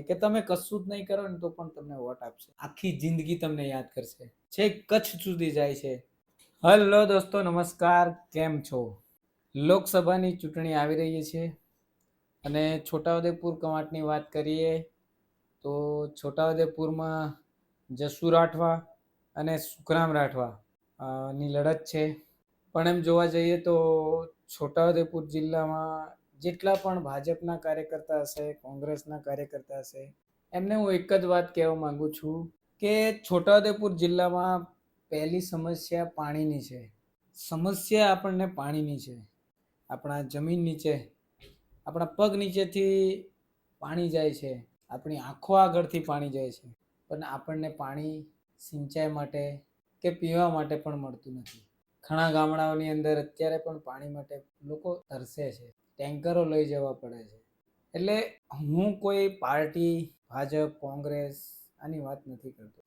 કે તમે કશું જ નહીં કરો ને તો પણ તમને વોટ આપશે. આખી જિંદગી તમને યાદ કરશે. છે કચ્છ સુધી જાય છે. હલો દોસ્તો, નમસ્કાર. કેમ છો? લોકસભાની ચૂંટણી આવી રહી છે અને છોટાઉદેપુર કવાંટની વાત કરીએ તો છોટાઉદેપુરમાં જસુ રાઠવા અને સુખરામ રાઠવા ની લડત છે. પણ એમ જોવા જઈએ તો છોટાઉદેપુર જિલ્લામાં જેટલા પણ ભાજપના કાર્યકર્તા હશે, કોંગ્રેસના કાર્યકર્તા હશે, એમને હું એક જ વાત કહેવા માંગુ છું કે છોટાઉદેપુર જિલ્લામાં પહેલી સમસ્યા પાણીની છે. સમસ્યા આપણને પાણીની છે. આપણા જમીન નીચે, આપણા પગ નીચેથી પાણી જાય છે. આપણી આંખો આગળથી પાણી જાય છે. પણ આપણને પાણી સિંચાઈ માટે કે પીવા માટે પણ મળતું નથી. ઘણા ગામડાઓની અંદર અત્યારે પણ પાણી માટે લોકો તરસે છે. ટેન્કરો લઈ જવા પડે છે. એટલે હું કોઈ પાર્ટી, ભાજપ, કોંગ્રેસ આની વાત નથી કરતો.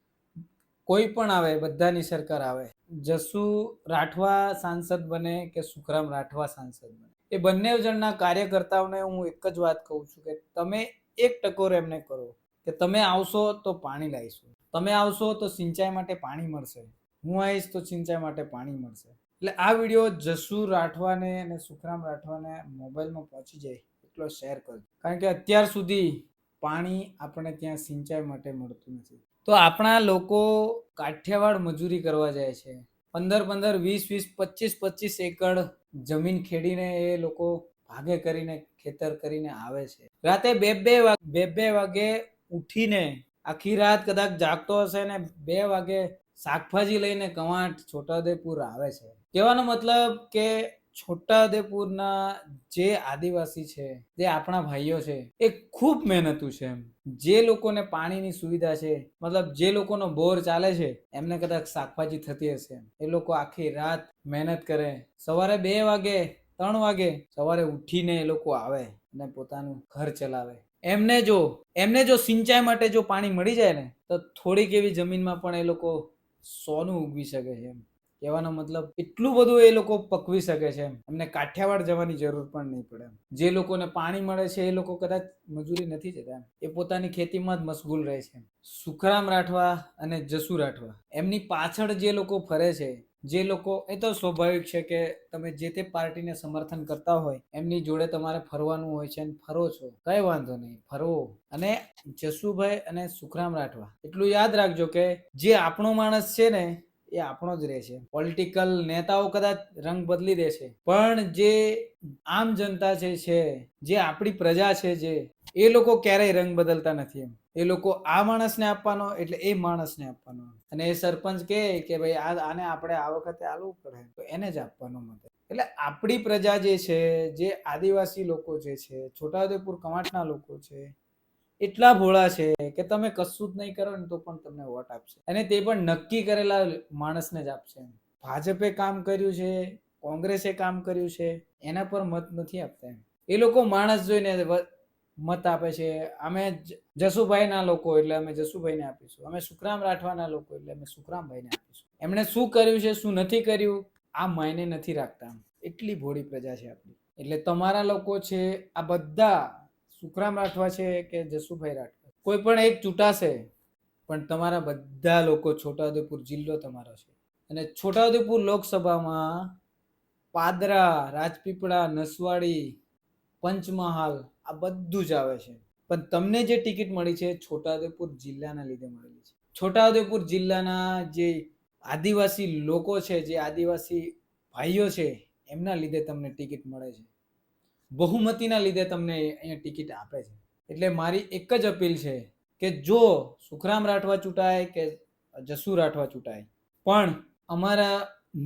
કોઈ પણ આવે, બધાની સરકાર આવે. જસુ રાઠવા સાંસદ બને કે સુખરામ રાઠવા સાંસદ બને? એ બંને જણના કાર્યકર્તાઓને હું એક જ વાત કહું છું કે તમે એક ટકોર એમને કરો કે તમે આવશો તો પાણી લાવીશું. તમે આવશો તો સિંચાઈ માટે પાણી મળશે. હું આવીશ તો સિંચાઈ માટે પાણી મળશે. એટલે આ વીડિયો જસુ રાઠવાને અને સુખરામ રાઠવાને મોબાઈલમાં પહોંચી જાય એટલો શેર કરજો. કારણ કે અત્યાર સુધી પાણી આપણે ત્યાં સિંચાઈ માટે મળતું નથી. તો આપણા લોકો કાઠિયાવાડ મજૂરી કરવા જાય છે. પંદર પંદર, વીસ વીસ, પચીસ પચીસ એકડ જમીન ખેડીને એ લોકો ભાગે કરીને ખેતર કરીને આવે છે. રાતે બે બે બે બે વાગે ઉઠીને આખી રાત કદાચ જાગતો હશે ને બે વાગે શાકભાજી લઈને કવાંટ છોટાઉદેપુર આવે છે. કહેવાનો મતલબ કે છોટાઉદેપુરના જે આદિવાસી છે, જે આપણા ભાઈઓ છે, એ ખૂબ મહેનતુ છે એમ. જે લોકોને પાણીની સુવિધા છે, મતલબ જે લોકોનો બોર ચાલે છે, એમને કદાચ શાકભાજી થતી હશે એ લોકો આખી રાત મહેનત કરે. સવારે બે વાગે, ત્રણ વાગે સવારે ઉઠીને એ લોકો આવે અને પોતાનું ઘર ચલાવે. એમને જો એમને જો સિંચાઈ માટે જો પાણી મળી જાય ને, તો થોડીક એવી જમીનમાં પણ એ લોકો સોનું ઉગવી શકે છે એમ. કહેવાનો મતલબ એટલું બધું એ લોકો પકવી શકે છે એમ. એમને કાઠિયાવાડ જવાની જરૂર પણ નહીં પડે જે લોકોને પાણી મળે છે એ લોકો કદાચ મજૂરી નથી જતા એ પોતાની ખેતીમાં જ મશગુલ રહે છે સુખરામ રાઠવા અને જસુ રાઠવા એમની પાછળ જે લોકો ફરે છે જે લોકો, એ તો સ્વાભાવિક છે કે તમે જે તે પાર્ટીને સમર્થન કરતા હોય, એમની જોડે તમારે ફરવાનું હોય છે અને ફરો છો. કઈ વાંધો નહીં ફરવો અને જસુભાઈ અને સુખરામ રાઠવા, એટલું યાદ રાખજો કે જે આપણો માણસ છે ને, એ આપણો જ રહે છે. પોલિટિકલ નેતાઓ કદાચ રંગ બદલી દે છે. પણ જે આમ જનતા છે, જે આપણી પ્રજા છે, જે એ લોકો ક્યારેય રંગ બદલતા નથી એમ. એ લોકો આ માણસને આપવાનો એટલે એ માણસને આપવાનો અને એ સરપંચ કહે કે ભાઈ, આ આને આપણે આ વખતે આલવું પડે. તો એને જ આપવાનો મત એટલે આપણી પ્રજા જે છે, જે આદિવાસી લોકો જે છે, છોટાઉદેપુર કમાટના લોકો છે, એટલા ભોળા છે કે તમે કશું જ નહીં કરો ને તો પણ તમને વોટ આપશે. અને તે પણ નક્કી કરેલા માણસને જ આપશે. ભાજપે કામ કર્યું છે, કોંગ્રેસે કામ કર્યું છે, એના પર મત નથી આપતા એમ. એ લોકો માણસ જોઈને મત આપે છે. અમે જસુભાઈના લોકો એટલે અમે જસુભાઈને આપીશું. અમે સુખરામ રાઠવાના લોકો એટલે અમે સુખરામભાઈને આપીશું. એમણે શું કર્યું છે, શું નથી કર્યું, આ માયને નથી રાખતા એટલી ભોળી પ્રજા છે આપણી. એટલે તમારા લોકો છે, આ બધા સુખરામ રાઠવા છે કે જસુભાઈ રાઠવા કોઈ પણ એક ચૂંટાશે, પણ તમારા બધા લોકો છોટાઉદેપુર જિલ્લો તમારો છે. અને છોટાઉદેપુર લોકસભામાં પાદરા, રાજપીપળા, નસવાડી, પંચમહાલ આ બધું જ આવે છે. પણ તમને જે ટિકિટ મળી છે, છોટાઉદેપુર જિલ્લાના લીધે મળેલી છે. છોટાઉદેપુર જિલ્લાના જે આદિવાસી લોકો છે, જે આદિવાસી ભાઈઓ છે, એમના લીધે તમને ટિકિટ મળે છે. બહુમતીના લીધે તમને અહીંયા ટિકિટ આપે છે. એટલે મારી એક જ અપીલ છે કે જો સુખરામ રાઠવા ચૂંટાય કે જસુ રાઠવા ચૂંટાય, પણ અમારા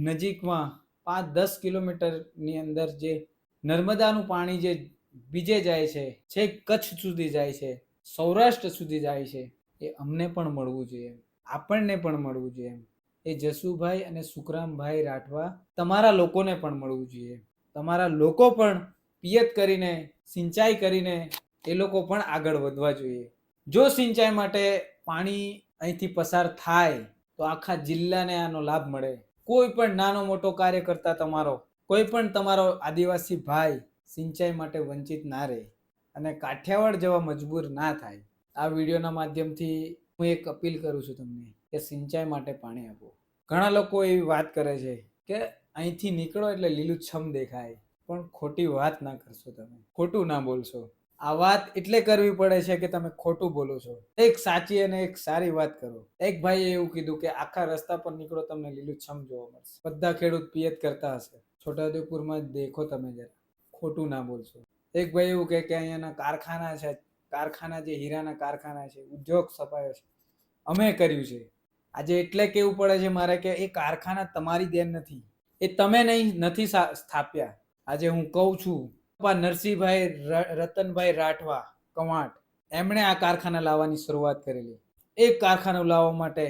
નજીકમાં પાંચ દસ કિલોમીટરની અંદર જે નર્મદાનું પાણી જે બીજે જાય છે, છેક કચ્છ સુધી જાય છે, સૌરાષ્ટ્ર સુધી જાય છે, એ અમને પણ મળવું જોઈએ, આપણને પણ મળવું જોઈએ. એ જસુભાઈ અને સુખરામભાઈ રાઠવા તમારા લોકોને પણ મળવું જોઈએ. તમારા લોકો પણ પિયત કરીને, સિંચાઈ કરીને એ લોકો પણ આગળ વધવા જોઈએ. જો સિંચાઈ માટે પાણી અહીંથી પસાર થાય, તો આખા જિલ્લાને આનો લાભ મળે. કોઈ પણ નાનો મોટો કાર્ય કરતા તમારો, કોઈ પણ તમારો આદિવાસી ભાઈ સિંચાઈ માટે વંચિત ના રહે અને કાઠિયાવાડ જવા મજબૂર ના થાય. આ વિડીયોના માધ્યમથી હું એક અપીલ કરું છું તમને કે સિંચાઈ માટે પાણી આપો. ઘણા લોકો એવી વાત કરે છે કે અહીંથી નીકળો એટલે લીલુંછમ દેખાય, પણ ખોટી વાત ના કરશો તમે. ખોટું ના બોલશો. આ વાત એટલે કરવી પડે છે કે તમે ખોટું બોલો છો. એક સાચી અને એક સારી વાત કરો. એક ભાઈએ એવું કીધું કે આખા રસ્તા પર નીકળો તમને લીલુંછમ જોવા મળશે. બધા ખેડૂત પિયત કરતા હશે. છોટાઉદેપુરમાં દેખો તમે જરા. ખોટું ના બોલશો. એક ભાઈ એવું કહે કે અહીંયાના કારખાના છે, કારખાના જે હીરાના કારખાના છે, ઉદ્યોગ સ્થપાયો છે. અમે કર્યું છે. આજે એટલે કેવું પડે છે મારે કે એ કારખાના તમારી દેન નથી. એ તમે નહીં, નથી સ્થાપ્યા. આજે હું કહું છું નરસિંહભાઈ રતનભાઈ રાઠવા, કવાંટ, એમણે આ કારખાના લાવવાની શરૂઆત કરેલી. એક કારખાનું લાવવા માટે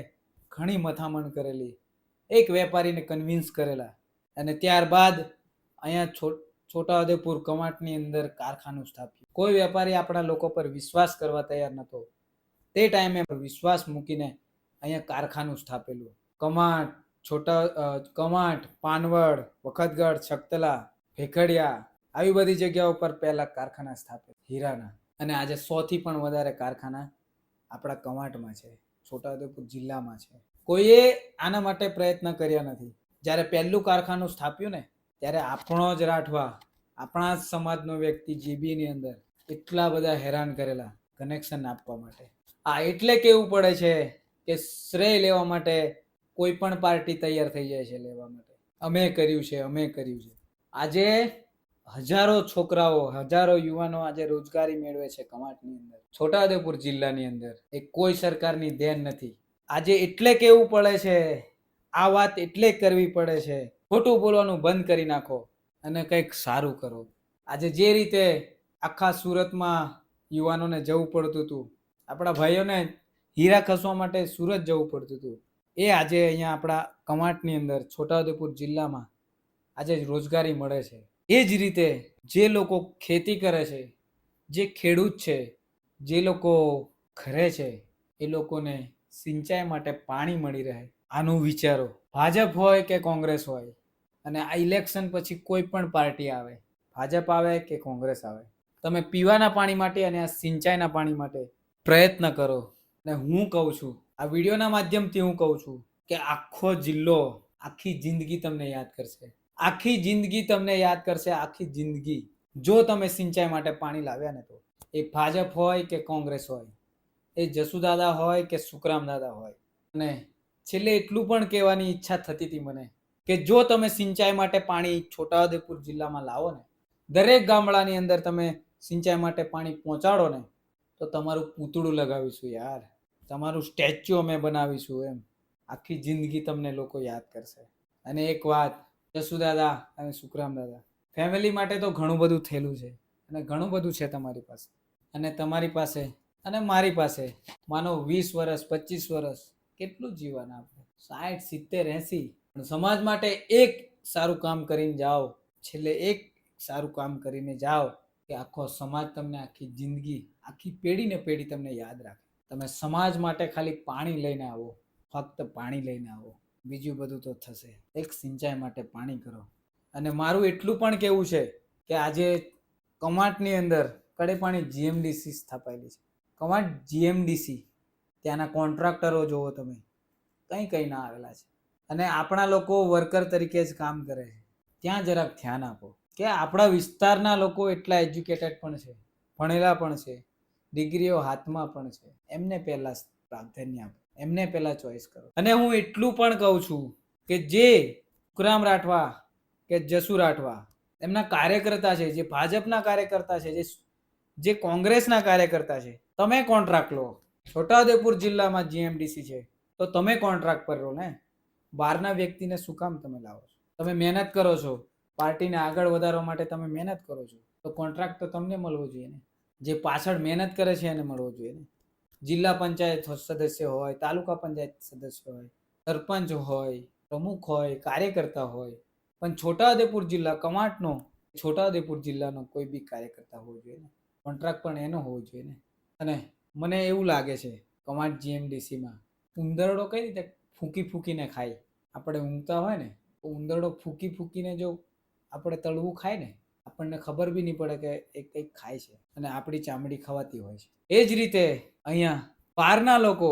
ઘણી મથામણ કરેલી. એક વેપારીને કન્વિન્સ કરેલા. અને ત્યારબાદ અહીંયા છોટાઉદેપુર કમાટની અંદર કારખાનું સ્થાપ્યું. કોઈ વેપારી આપણા લોકો પર વિશ્વાસ કરવા તૈયાર નહોતો તે ટાઈમે વિશ્વાસ મૂકીને અહીંયા કારખાનું સ્થાપેલું. કમાટ, છોટા કમાટ, પાનવડ, વખતગઢ, છકતલા, ભેખડિયા આવી બધી જગ્યાઓ પર પહેલા કારખાના સ્થાપે હીરાના. અને આજે સોથી પણ વધારે કારખાના આપણા કમાટમાં છે. છોટાઉદેપુર જિલ્લામાં છે. કોઈએ આના માટે પ્રયત્ન કર્યા નથી. જ્યારે પહેલું કારખાનું સ્થાપ્યું ને ત્યારે આપણો જ રાઠવા, આપણા જ સમાજનો વ્યક્તિ જીબીની અંદર એટલા બધા હેરાન કરેલા કનેક્શન આપવા માટે. આ એટલે કેવું પડે છે કે શ્રેય લેવા માટે કોઈ પણ પાર્ટી તૈયાર થઈ જાય છે લેવા માટે. અમે કર્યું છે, અમે કર્યું છે. આજે હજારો છોકરાઓ, હજારો યુવાનો આજે રોજગારી મેળવે છે કમાટની અંદર. છોટાઉદેપુર જિલ્લાની અંદર એ કોઈ સરકારની દેન નથી. આજે એટલે કેવું પડે છે, આ વાત એટલે કરવી પડે છે ખોટું બોલવાનું બંધ કરી નાખો અને કંઈક સારું કરો. આજે જે રીતે આખા સુરતમાં યુવાનોને જવું પડતું હતું, આપણા ભાઈઓને હીરા ખસવા માટે સુરત જવું પડતું હતું, એ આજે અહીંયા આપણા કમાટની અંદર, છોટાઉદેપુર જિલ્લામાં આજે રોજગારી મળે છે. એ જ રીતે જે લોકો ખેતી કરે છે, જે ખેડૂત છે, જે લોકો ઘરે છે, એ લોકોને સિંચાઈ માટે પાણી મળી રહે. આનું વિચારો. ભાજપ હોય કે કોંગ્રેસ હોય અને આ ઇલેક્શન પછી કોઈ પણ પાર્ટી આવે, ભાજપ આવે કે કોંગ્રેસ આવે, તમે પીવાના પાણી માટે અને આ સિંચાઈના પાણી માટે પ્રયત્ન કરો. અને હું કહું છું, આ વિડીયોના માધ્યમથી હું કહું છું કે આખો જિલ્લો, આખી જિંદગી તમને યાદ કરશે. આખી જિંદગી તમને યાદ કરશે, આખી જિંદગી. જો તમે સિંચાઈ માટે પાણી લાવ્યા ને તો, એ ભાજપ હોય કે કોંગ્રેસ હોય, એ જસુદાદા હોય કે સુખરામ દાદા હોય. અને છેલ્લે એટલું પણ કહેવાની ઈચ્છા થતી હતી મને કે જો તમે સિંચાઈ માટે પાણી છોટાઉદેપુર જિલ્લામાં લાવો ને, દરેક ગામડાની અંદર તમે સિંચાઈ માટે પાણી પહોંચાડો ને, તો તમારું પૂતળું લગાવીશું યાર. તમારું સ્ટેચ્યુ અમે બનાવીશું એમ. આખી જિંદગી તમને લોકો યાદ કરશે. અને એક વાત, જસુદાદા અને સુખરામ દાદા ફેમિલી માટે તો ઘણું બધું થયેલું છે અને ઘણું બધું છે તમારી પાસે. અને તમારી પાસે, અને મારી પાસે, માનો વીસ વર્ષ પચીસ વર્ષ કેટલું જીવન આપણે? સાઠ, સિત્તેર, એંસી સમાજ માટે એક સારું કામ કરીને જાઓ, છેલ્લે એક સારું કામ કરીને જાઓ કે આખો સમાજ તમને આખી જિંદગી, આખી પેઢી ને પેઢી તમને યાદ રાખે. તમે સમાજ માટે ખાલી પાણી લઈને આવો, ફક્ત પાણી લઈને આવો, બીજું બધું તો થશે. એક સિંચાઈ માટે પાણી કરો. અને મારું એટલું પણ કહેવું છે કે આજે કમાટની અંદર કડેપાણી જીએમડીસી સ્થાપાયેલી છે. કમાટ જીએમડીસી ત્યાંના કોન્ટ્રાક્ટરો જુઓ તમે, કંઈ કંઈ ના આવેલા છે. અને આપણા લોકો વર્કર તરીકે જ કામ કરે છે. ત્યાં જરાક ધ્યાન આપો. કે આપણા વિસ્તારના લોકો એટલા એજ્યુકેટેડ પણ છે, ભણેલા પણ છે, ડિગ્રીઓ હાથમાં પણ છે. એમને પહેલાં પ્રાધાન્ય આપો. એમને પહેલાં ચોઈસ કરો. અને હું એટલું પણ કહું છું કે જે કુરામ રાઠવા કે જસુ રાઠવા, એમના કાર્યકર્તા છે, જે ભાજપના કાર્યકર્તા છે, જે જે કોંગ્રેસના કાર્યકર્તા છે, તમે કોન્ટ્રાક્ટ લો. છોટાઉદેપુર જિલ્લામાં જીએમડીસી છે. તો તમે કોન્ટ્રાક્ટ પર લો ને. બહારના વ્યક્તિને શું કામ તમે લાવો છો? તમે મહેનત કરો છો, પાર્ટીને આગળ વધારવા માટે તમે મહેનત કરો છો, તો કોન્ટ્રાક્ટ તો તમને મળવો જોઈએ ને. જે પાછળ મહેનત કરે છે એને મળવો જોઈએ ને. જિલ્લા પંચાયત સદસ્ય હોય, તાલુકા પંચાયત સદસ્ય હોય, સરપંચ હોય, પ્રમુખ હોય, કાર્યકર્તા હોય, પણ છોટાઉદેપુર જિલ્લા કમાટનો, છોટાઉદેપુર જિલ્લાનો કોઈ બી કાર્યકર્તા હોવો જોઈએ ને. કોન્ટ્રાક્ટ પણ એનો હોવો જોઈએ ને. અને મને એવું લાગે છે, કમાટ જીએમડીસીમાં ઉંદરડો કઈ રીતે ફૂંકી ફૂંકીને ખાય. આપણે ઊંઘતા હોય ને, તો ઉંદરડો ફૂંકી ફૂંકીને જો આપણે તળવું ખાય ને, આપણને ખબર બી નહીં પડે કે એ કંઈક ખાય છે અને આપણી ચામડી ખવાતી હોય છે. એ જ રીતે અહીંયા બહારના લોકો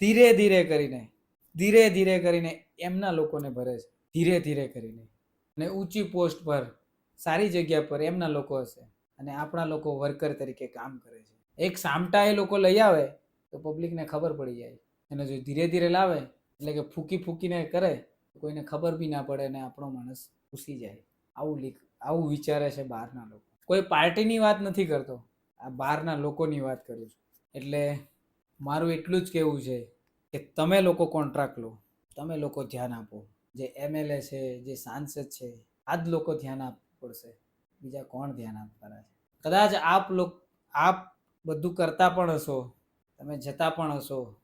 ધીરે ધીરે કરીને, ધીરે ધીરે કરીને એમના લોકોને ભરે છે. ધીરે ધીરે કરીને. અને ઊંચી પોસ્ટ પર, સારી જગ્યા પર એમના લોકો હશે અને આપણા લોકો વર્કર તરીકે કામ કરે છે. એક સામટા એ લોકો લઈ આવે તો પબ્લિકને ખબર પડી જાય. એને જો ધીરે ધીરે લાવે એટલે કે ફૂકી ફૂકીને કરે, કોઈને ખબર બી ના પડે અને આપણો માણસ ઘૂસી જાય. આવું લીક, આવું વિચારે છે બહારના લોકો. કોઈ પાર્ટીની વાત નથી કરતો. આ બહારના લોકોની વાત કરું છું. એટલે મારું એટલું જ કહેવું છે કે તમે લોકો કોન્ટ્રાક્ટ લો. તમે લોકો ધ્યાન આપો. જે એમએલએ છે, જે સાંસદ છે આ જ લોકો ધ્યાન આપવું પડશે. બીજા કોણ ધ્યાન આપવાના છે? કદાચ આપ લોક, આપ બધું કરતા પણ હશો, તમે જતા પણ હશો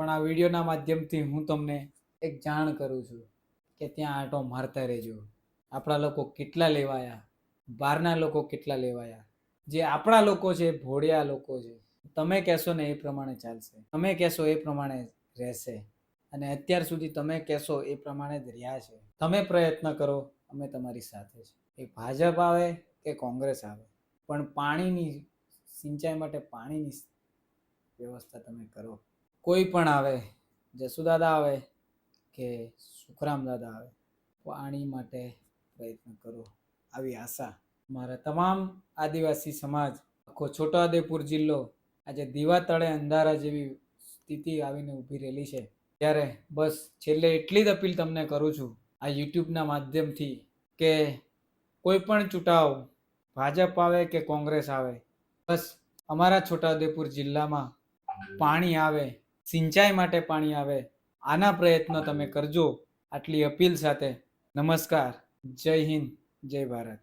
પણ આ વિડીયોના માધ્યમથી હું તમને એક જાણ કરું છું કે ત્યાં આંટો મારતા રહેજો. આપણા લોકો કેટલા લેવાયા? બહારના લોકો કેટલા લેવાયા? જે આપણા લોકો છે, ભોળિયા લોકો છે. તમે કહેશો ને એ પ્રમાણે ચાલશે. તમે કહેશો એ પ્રમાણે રહેશે. અને અત્યાર સુધી તમે કહેશો એ પ્રમાણે જ રહ્યા છે. તમે પ્રયત્ન કરો, અમે તમારી સાથે છે. એ ભાજપ આવે કે કોંગ્રેસ આવે? પણ પાણીની સિંચાઈ માટે પાણીની વ્યવસ્થા તમે કરો. કોઈ પણ આવે, જસુદાદા આવે કે સુખરામ દાદા આવે પાણી માટે પ્રયત્ન કરો. આવી આશા મારા તમામ આદિવાસી સમાજ, આખો છોટાઉદેપુર જિલ્લો આજે દીવા તળે અંધારા જેવી સ્થિતિ આવીને ઊભી રહેલી છે. ત્યારે બસ છેલ્લે એટલી જ અપીલ તમને કરું છું, આ યુટ્યુબના માધ્યમથી કે કોઈ પણ ચૂંટાવ, ભાજપ આવે કે કોંગ્રેસ આવે, બસ અમારા છોટાઉદેપુર જિલ્લામાં પાણી આવે સિંચાઈ માટે પાણી આવે, આના પ્રયત્નો તમે કરજો. આટલી અપીલ સાથે નમસ્કાર. જય હિન્દ, જય ભારત.